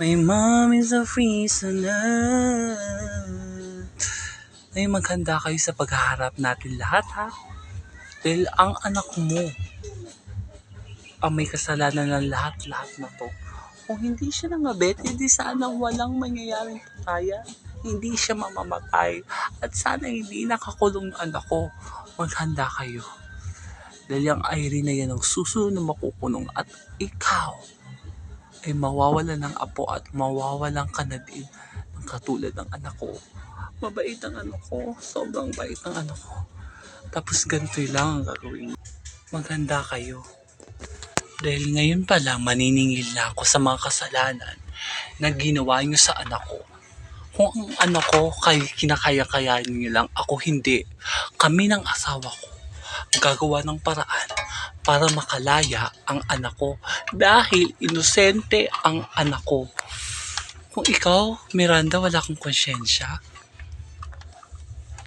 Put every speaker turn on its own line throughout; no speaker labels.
My mom is a prisoner. Ay, maghanda kayo sa paghaharap natin lahat, ha? Dahil ang anak mo ang may kasalanan ng lahat-lahat na to. Kung hindi siya nangabet, hindi sana walang mangyayaring patayan. Hindi siya mamamatay. At sana hindi nakakulong ang anak ko. Maghanda kayo. Dahil yung Irene na yan ang susunod na makukulong at ikaw ay mawawala ng apo at mawawalan ka na ng katulad ng anak ko. Mabait ang anak ko. Sobrang bait ang anak ko. Tapos ganito lang ang gagawin. Maganda kayo. Dahil ngayon pa lang maniningil na ako sa mga kasalanan na ginawa niyo sa anak ko. Kung ang anak ko kay kinakaya-kaya niyo lang, ako hindi. Kami ng asawa ko gagawa ng paraan para makalaya ang anak ko dahil inosente ang anak ko. Kung ikaw, Miranda, wala kang konsyensya,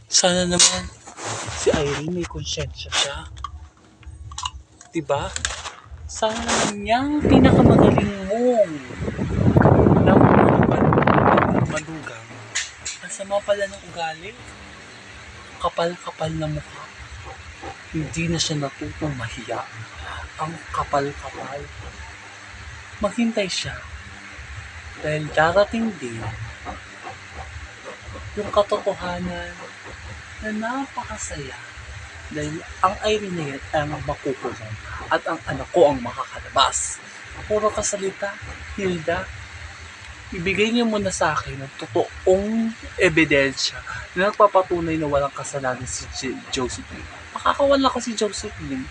sana naman si Irene may konsyensya siya. Diba? Sana naman yung pinakamagaling mong na malugang. Ang pala ng ugali. Kapal-kapal na mukha. Hindi na siya natutong mahiya. Ang kapal-kapal. Maghintay siya. Dahil darating din yung katotohanan na napakasaya dahil ang Irene na yan ang makukulong at ang anak ko ang makakalabas. Puro kasalita, Hilda, ibigay niyo muna sa akin ang totoong ebidensya na nagpapatunay na walang kasalanan si Josephine. Makakawala ko si Josephine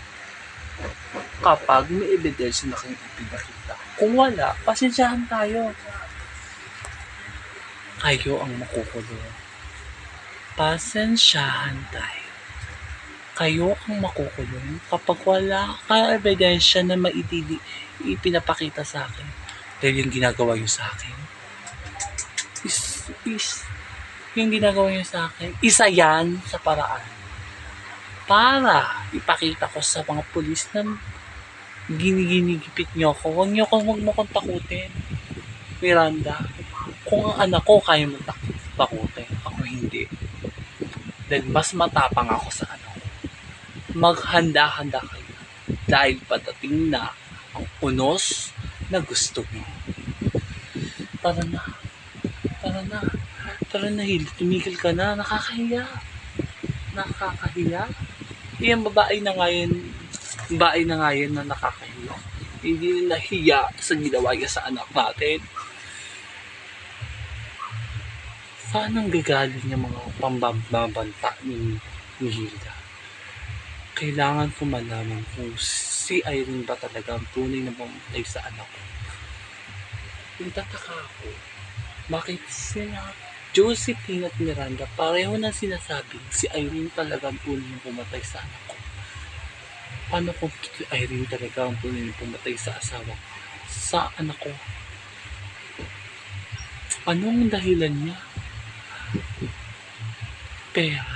kapag may ebidensya na kayong ipinakita. Kung wala, pasensyahan tayo. Kayo ang makukulong. Pasensyahan tayo kayo ang makukulong kapag wala ka ebidensya na maitili ipinapakita sa akin dahil yung ginagawa niyo sa akin is, is yung ginagawa niyo sa akin isa yan sa paraan para ipakita ko sa mga pulis na giniginigipit niyo ako huwag niyo akong huwag takutin Miranda kung ang anak ko kaya mo tak- takutin ako hindi dahil mas matapang ako sa anak ko maghanda-handa kayo dahil patating na ang unos na gusto mo. Tara na. Tara na. Tara na, Hil. Tumigil ka na. Nakakahiya. Nakakahiya. Yung babae na ngayon, babae na ngayon na nakakahiya. Hindi na nahiya sa ginawa niya sa anak natin. Saan ang gagaling yung mga pambabanta ni, ni Hilda? kailangan ko malaman kung si Irene ba talaga ang tunay na mamatay sa anak ko. Nagtataka ako, bakit sila Josephine at Miranda pareho na sinasabing si Irene talaga ang tunay na pumatay sa anak ko. Paano kung si Irene talaga ang tunay na pumatay sa asawa ko? Sa anak ko? Anong dahilan niya? Pera.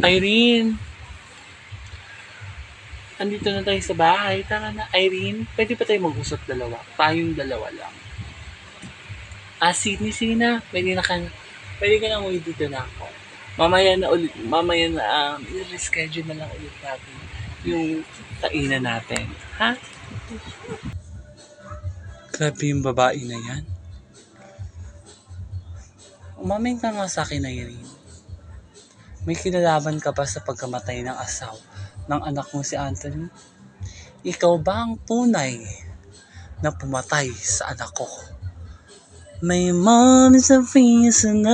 Irene. Andito na tayo sa bahay. Tara na, Irene. Pwede pa tayo mag-usap dalawa. Tayong dalawa lang. Ah, sige, sige na. Pwede na ka Pwede ka na umuwi dito na ako. Mamaya na ulit, mamaya na, um, i-reschedule na lang ulit natin yung kainan natin. Ha? Grabe yung babae na yan. Umamin ka nga sa akin, Irene. May kinalaban ka ba sa pagkamatay ng asaw ng anak mo si Anthony? Ikaw ba ang tunay na pumatay sa anak ko? My mom is a prisoner.